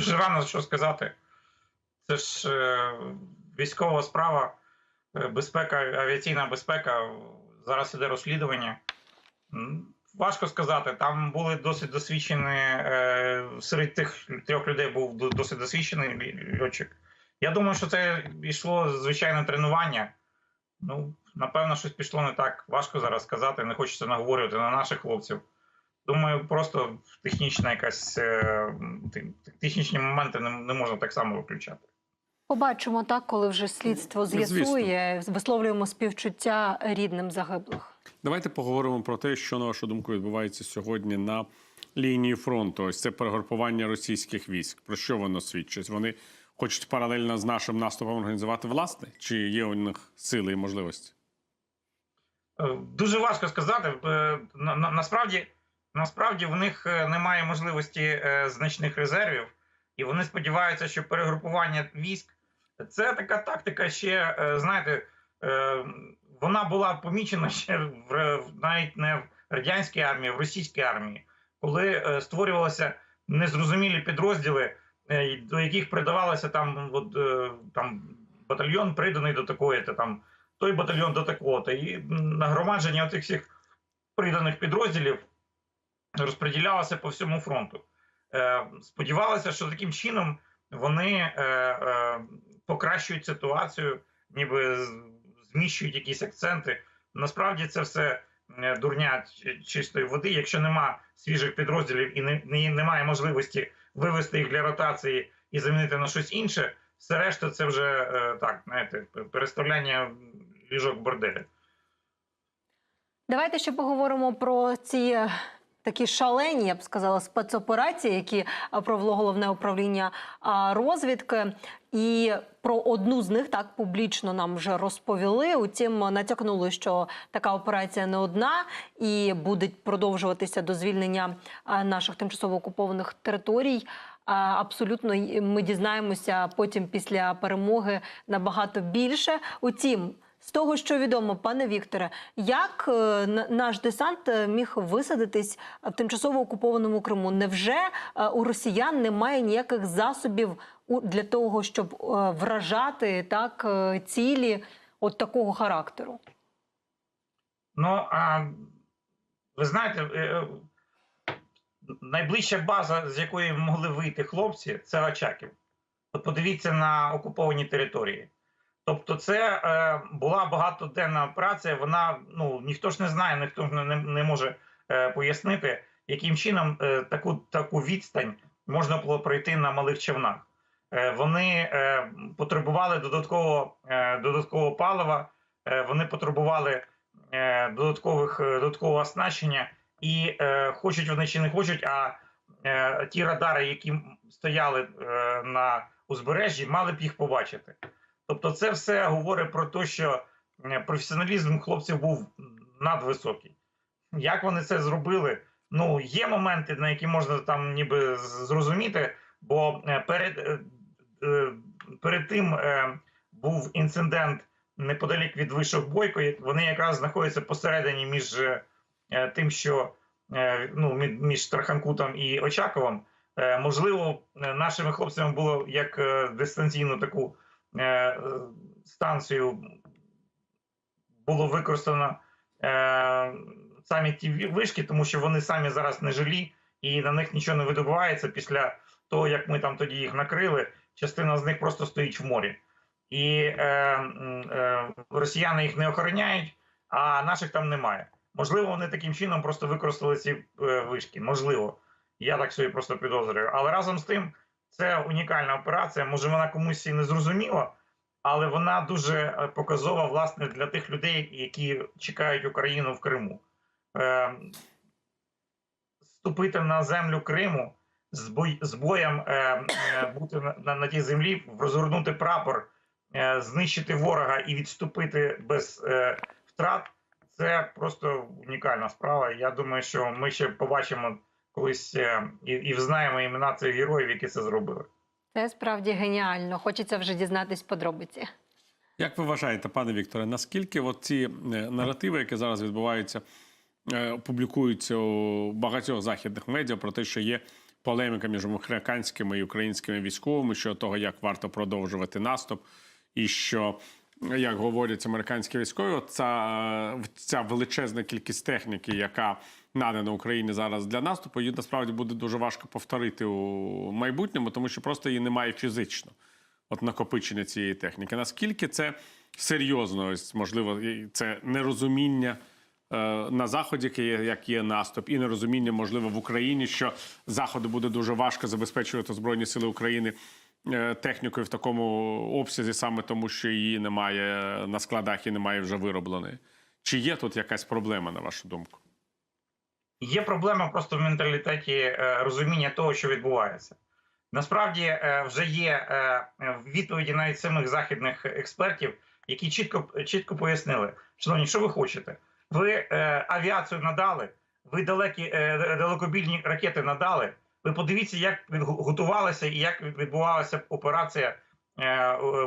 Дуже рано що сказати. Це ж е, військова справа, е, безпека, авіаційна безпека. Зараз іде розслідування. Важко сказати. Там були досить досвідчені. Е, серед тих трьох людей був досить досвідчений льотчик. Я думаю, що це йшло звичайне тренування. Ну, напевно, щось пішло не так. Важко зараз сказати. Не хочеться наговорювати на наших хлопців. Думаю, просто технічна якась е, технічні моменти не, не можна так само виключати. Побачимо так, коли вже слідство Звісно. з'ясує. Висловлюємо співчуття рідним загиблих. Давайте поговоримо про те, що на вашу думку відбувається сьогодні на лінії фронту. Ось це перегрупування російських військ. Про що воно свідчить? Вони хочуть паралельно з нашим наступом організувати власне, чи є у них сили і можливості? Е, Дуже важко сказати. Е, на- на- Насправді, насправді в них е, немає можливості е, значних резервів, і вони сподіваються, що перегрупування військ це така тактика ще, е, знаєте, вона була помічена ще в навіть не в радянській армії, а в російській армії, коли створювалися незрозумілі підрозділи, до яких придавалося там, от, там батальйон приданий до такої, то там той батальйон до такого-то. І нагромадження оцих всіх приданих підрозділів розподілялося по всьому фронту. Е, сподівалося, що таким чином вони е, е, покращують ситуацію, ніби зміщують якісь акценти. Насправді це все дурня чистої води. Якщо нема свіжих підрозділів і не, не, немає можливості вивести їх для ротації і замінити на щось інше, все решта це вже так, знаєте, переставляння ліжок в борделі. Давайте ще поговоримо про ці такі шалені, я б сказала, спецоперації, які провело головне управління розвідки. І про одну з них так публічно нам вже розповіли. Утім, натякнули, що така операція не одна і буде продовжуватися до звільнення наших тимчасово окупованих територій. Абсолютно ми дізнаємося потім після перемоги набагато більше. Утім, з того, що відомо, пане Вікторе, як е, наш десант е, міг висадитись в тимчасово окупованому Криму? Невже е, у росіян немає ніяких засобів для того, щоб е, вражати так е, цілі от такого характеру? Ну, а ви знаєте, е, е, найближча база, з якої могли вийти хлопці, це Очаків. Подивіться на окуповані території. Тобто, це е, була багатоденна операція. Вона ну ніхто ж не знає, ніхто ж не, не може е, пояснити, яким чином е, таку таку відстань можна було пройти на малих човнах. Е, вони е, потребували додаткового, е, додаткового палива, е, вони потребували е, додаткових е, додаткового оснащення, і е, хочуть вони чи не хочуть, а е, ті радари, які стояли е, на узбережжі, мали б їх побачити. Тобто, це все говорить про те, що е, професіоналізм хлопців був надвисокий. Як вони це зробили? Ну, є моменти, на які можна там ніби зрозуміти, бо е, перед, е, перед тим був інцидент неподалік від вишок Бойко. Вони якраз знаходяться посередині між тим, що ну, між Страханкутом і Очаковим. Можливо, нашими хлопцями було як дистанційну таку станцію було використано е, самі ті вишки, тому що вони самі зараз не жилі, і на них нічого не видобувається після того, як ми там тоді їх накрили. Частина з них просто стоїть в морі. І е, е, росіяни їх не охороняють, а наших там немає. Можливо, вони таким чином просто використали ці е, вишки. Можливо, я так собі просто підозрюю. Але разом з тим, це унікальна операція. Може, вона комусь і не зрозуміла, але вона дуже е, показова власне для тих людей, які чекають Україну в Криму. Е, Ступити на землю Криму з, бой, з боєм е, е, бути на, на, на тій землі, розгорнути прапор, е, знищити ворога і відступити без е, втрат. Це просто унікальна справа. Я думаю, що ми ще побачимо колись е, і, і взнаємо імена цих героїв, які це зробили. Це справді геніально. Хочеться вже дізнатись подробиці. Як ви вважаєте, пане Вікторе, наскільки от ці е, наративи, які зараз відбуваються, е, публікуються у багатьох західних медіа про те, що є полеміка між американськими і українськими військовими щодо того, як варто продовжувати наступ, і що. Як говорять американські військові, ця, ця величезна кількість техніки, яка надана Україні зараз для наступу, її насправді буде дуже важко повторити у майбутньому, тому що просто її немає фізично. От накопичення цієї техніки. Наскільки це серйозно? Ось можливо, це нерозуміння е, на заході, як є наступ, і нерозуміння, можливо, в Україні, що заходу буде дуже важко забезпечувати збройні сили України е, технікою в такому обсязі, саме тому, що її немає на складах і немає вже виробленої. Чи є тут якась проблема, на вашу думку? Є проблема просто в менталітеті е, розуміння того, що відбувається. Насправді е, вже є е, відповіді навіть самих західних експертів, які чітко чітко пояснили, шановні, що ви хочете? Ви авіацію надали, ви далекі далекобільні ракети надали. Ви подивіться, як готувалася і як відбувалася операція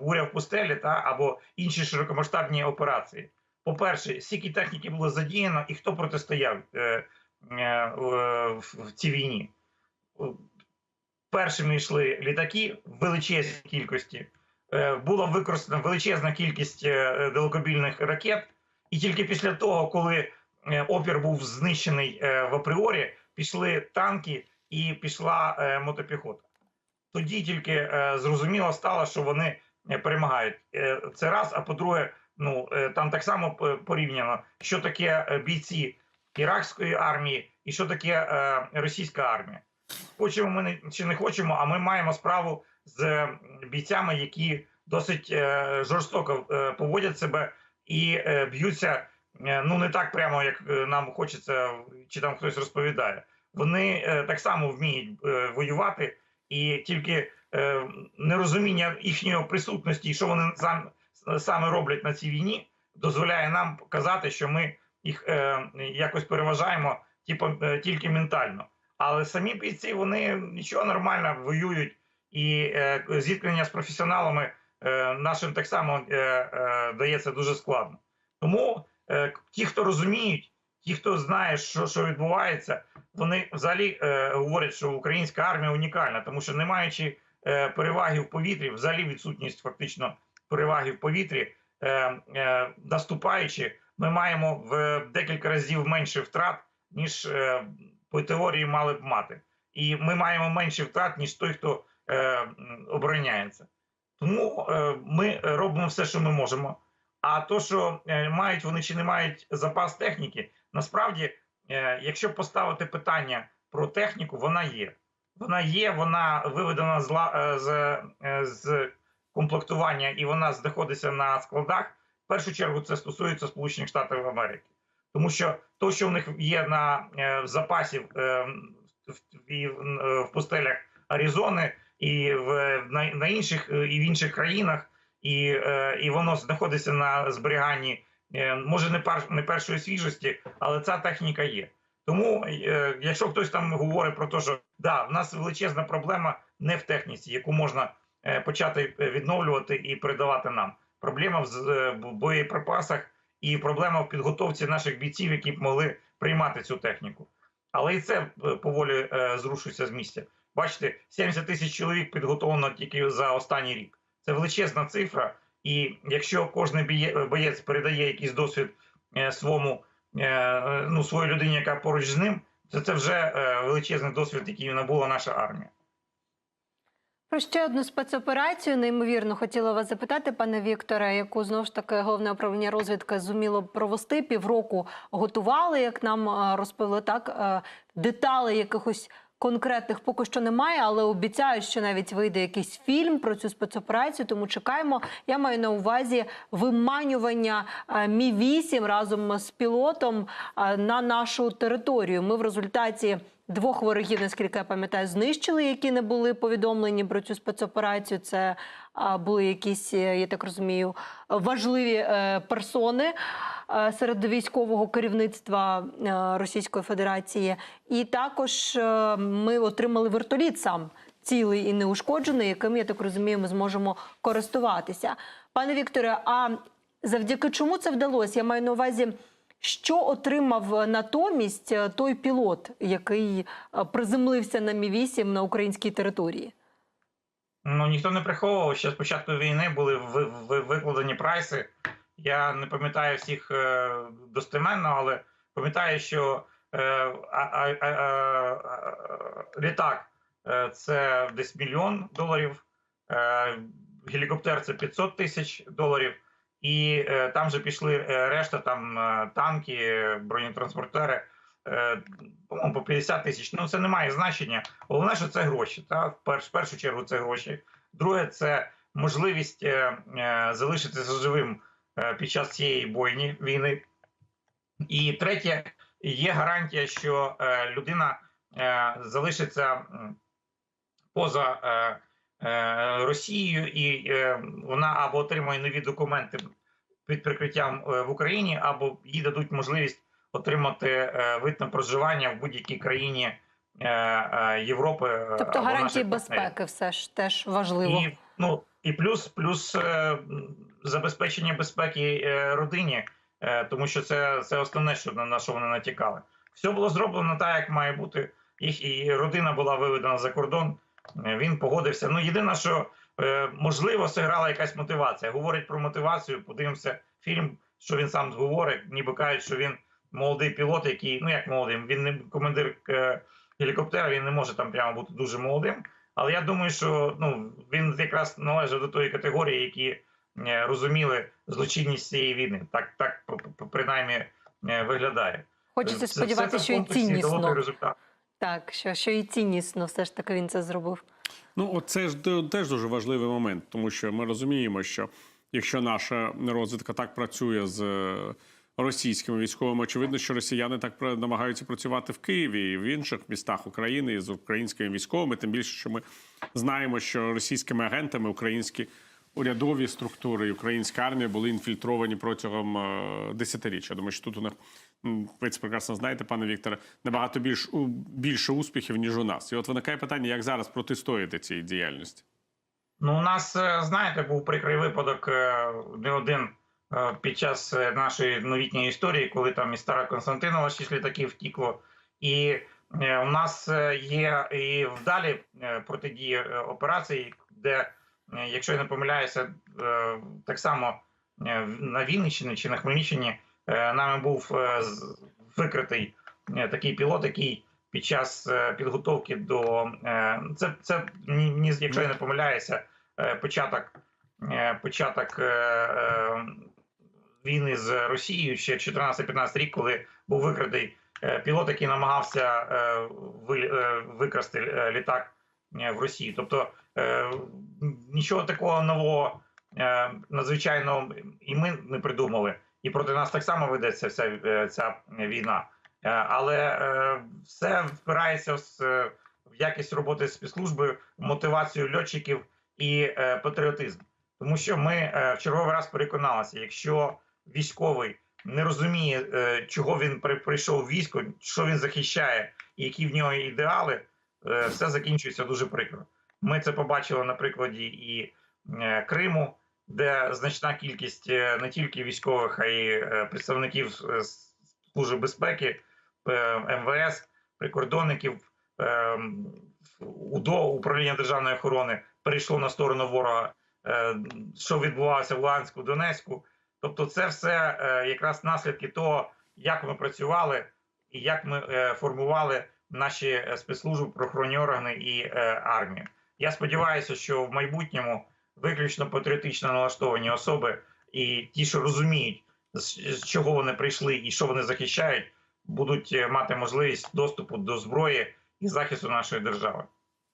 буря в пустелі та або інші широкомасштабні операції. По-перше, скільки техніки було задіяно і хто протистояв в, в цій війні. Першими йшли літаки в величезній кількості. Е, Була використана величезна кількість е, далекобільних ракет, і тільки після того, коли е, опір був знищений е, в апріорі, пішли танки і пішла е, мотопіхота. Тоді тільки е, зрозуміло стало, що вони е, перемагають. Е, Це раз. А по-друге, ну е, там так само порівняно, що таке е, бійці іракської армії і що таке е, російська армія. Хочемо ми не- чи не хочемо, а ми маємо справу з е, бійцями, які досить е, жорстоко е, поводять себе і е, б'ються. е, Ну не так прямо, як е, нам хочеться, чи там хтось розповідає. Вони е, так само вміють е, воювати, і тільки е, нерозуміння їхньої присутності, що вони сам, саме роблять на цій війні, дозволяє нам казати, що ми їх е, якось переважаємо, типу, е, тільки ментально. Але самі бійці вони нічого нормально воюють, і е, зіткнення з професіоналами е, нашим так само е, е, дається дуже складно. Тому е, ті, хто розуміють, ті, хто знає, що, що відбувається, вони взагалі е, говорять, що українська армія унікальна, тому що не маючи е, переваги в повітрі, взагалі відсутність фактично переваги в повітрі, е, е, наступаючи, ми маємо в декілька разів менше втрат, ніж е, по теорії мали б мати. І ми маємо менше втрат, ніж той, хто е, обороняється. Тому е, ми робимо все, що ми можемо. А то, що е, мають вони чи не мають запас техніки, насправді, е, якщо поставити питання про техніку, вона є. Вона є, вона виведена з, е, з, е, з комплектування і вона знаходиться на складах. Першу чергу це стосується Сполучених Штатів Америки. Тому що то, що в них є на е, в запасі е, в, в, е, в пустелях Аризони, і в на, на інших е, і в інших країнах, і, е, і воно знаходиться на зберіганні, е, може не пер, не першої свіжості, але ця техніка є. Тому, е, якщо хтось там говорить про те, що да, в нас величезна проблема не в техніці, яку можна почати відновлювати і передавати нам. Проблема е, в боєприпасах і проблема в підготовці наших бійців, які б могли приймати цю техніку. Але і це е, поволі е, зрушується з місця. Бачите, 70 тисяч чоловік підготовлено тільки за останній рік. Це величезна цифра. І якщо кожен боєць передає якийсь досвід своєму, ну, своїй людині, яка поруч з ним, то це вже величезний досвід, який набула наша армія. Про ще одну спецоперацію неймовірно хотіла вас запитати, пане Вікторе, яку знову ж таки головне управління розвідки зуміло провести півроку готували, як нам е, розповіли так. е, Деталей якихось конкретних поки що немає, але обіцяють, що навіть вийде якийсь фільм про цю спецоперацію. Тому чекаємо. Я маю на увазі виманювання е, Мі 8 разом з пілотом на нашу територію. Ми в результаті. Двох ворогів, наскільки я пам'ятаю, знищили, які не були повідомлені про цю спецоперацію. Це були якісь, е, я так розумію, важливі е, персони е, серед військового керівництва Російської Федерації. І також ми отримали вертоліт сам цілий і неушкоджений, яким я так розумію, ми зможемо користуватися. Пане Вікторе, а завдяки чому це вдалося? Я маю на увазі. Що отримав натомість е, той пілот, який е, приземлився на Мі 8 на українській території? Ну ніхто не приховував, що з початку війни були ви- ви- викладені прайси. Я не пам'ятаю всіх е, достеменно, але пам'ятаю, що е, літак е, це десь мільйон доларів, е, гелікоптер це 500 тисяч доларів, і е, там же пішли е, решта там е, танки, бронетранспортери. е, по 50 тисяч. Ну це не має значення. Головне, що це гроші. Та в перш- в першу чергу це гроші. Друге, це можливість е, е, залишитися живим е, під час цієї бойні війни. І третє, є гарантія, що е, людина е, залишиться поза е, Росією, і е, вона або отримує нові документи під прикриттям е, в Україні, або їй дадуть можливість отримати е, вид на проживання в будь-якій країні е, е, Європи. е, Тобто гарантії безпеки все ж теж важливо. І, ну, і плюс, плюс е, забезпечення безпеки е, родині, е, тому що це, це основне, що на, на що вони натякали. Все було зроблено так, як має бути. Їх і родина була виведена за кордон. Е, Він погодився. Ну, єдине, що е, можливо, зіграла якась мотивація. Говорить про мотивацію. Подивимося фільм, що він сам говорить, ніби кажуть, що він молодий пілот, який, ну як молодий, він не командир е, гелікоптера, він не може там прямо бути дуже молодим. Але я думаю, що ну він якраз належав до тої категорії, які розуміли злочинність цієї війни. Так, так принаймні виглядає. Хочеться сподіватися, що і ціннісно. результат. Так, що, що і ціннісно все ж таки він це зробив. Ну, це ж теж дуже важливий момент, тому що ми розуміємо, що якщо наша розвідка так працює з е, російськими військовими, очевидно, що росіяни так намагаються працювати в Києві і в інших містах України з українськими військовими. Тим більше, що ми знаємо, що російськими агентами українські урядові структури і українська армія були інфільтровані протягом е, десятиріч. Я думаю, що тут у них ви це прекрасно знаєте, пане Вікторе, набагато більш більше успіхів ніж у нас. І от виникає питання, як зараз протистояти цій діяльності. Ну, у нас, е, знаєте, був прикрий випадок е, не один під час нашої новітньої історії, коли там із Стара Константинова шість літаків втікло. І у нас є і вдалі протидії операції, де, якщо я не помиляюся, е, так само е, на Вінниччині чи на Хмельниччині е, нами був е, викритий е, такий пілот, який під час е, підготовки до е, це, це ні, якщо я не помиляюся, е, початок, е, початок е, е, війни з Росією ще 14-15 рік, коли був викритий е, пілот, який намагався е, е, викрасти е, літак е, в Росії. Тобто е, нічого такого нового, е, надзвичайного і ми не придумали. І проти нас так само ведеться вся е, ця війна. Е, Але е, все впирається в, якість роботи спецслужби, мотивацію льотчиків і е, патріотизм. Тому що ми е, в черговий раз переконалися, якщо військовий не розуміє, е, чого він при- прийшов в військо, що він захищає, і які в нього ідеали, е, все закінчується дуже прикро. Ми це побачили на прикладі і е, Криму, де значна кількість е, не тільки військових, а й е, представників е, служби безпеки, е, МВС, прикордонників, е, УДО, управління державної охорони перейшло на сторону ворога, е, що відбувалося в Луганську, Донецьку. Тобто, це все е, якраз наслідки того, як ми працювали і як ми е, формували наші е, спецслужби, правоохоронні органи і е, армію. Я сподіваюся, що в майбутньому виключно патріотично налаштовані особи і ті, що розуміють, з з чого вони прийшли і що вони захищають, будуть е, мати можливість доступу до зброї і захисту нашої держави.